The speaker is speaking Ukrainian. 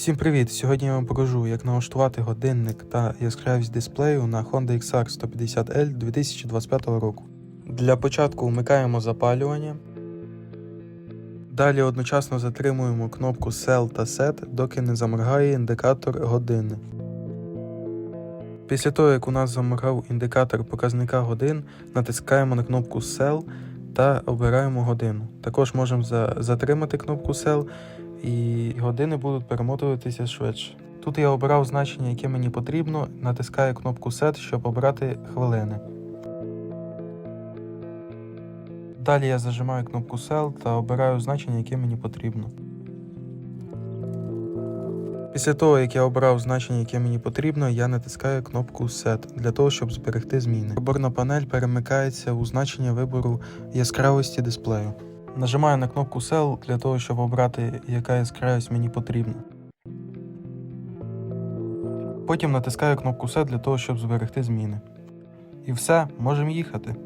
Всім привіт! Сьогодні я вам покажу, як налаштувати годинник та яскравість дисплею на Honda XR 150L 2025 року. Для початку вмикаємо запалювання. Далі одночасно затримуємо кнопку Sell та Set, доки не заморгає індикатор години. Після того, як у нас заморгав індикатор показника годин, натискаємо на кнопку Sell та обираємо годину. Також можемо затримати кнопку Sell і години будуть перемотуватися швидше. Тут я обирав значення, яке мені потрібно, натискаю кнопку Set, щоб обрати хвилини. Далі я зажимаю кнопку Sell та обираю значення, яке мені потрібно. Після того, як я обрав значення, яке мені потрібно, я натискаю кнопку Set для того, щоб зберегти зміни. Виборна панель перемикається у значення вибору яскравості дисплею. Нажимаю на кнопку Sell для того, щоб обрати, яка яскравість мені потрібна. Потім натискаю кнопку Set для того, щоб зберегти зміни. І все, можемо їхати.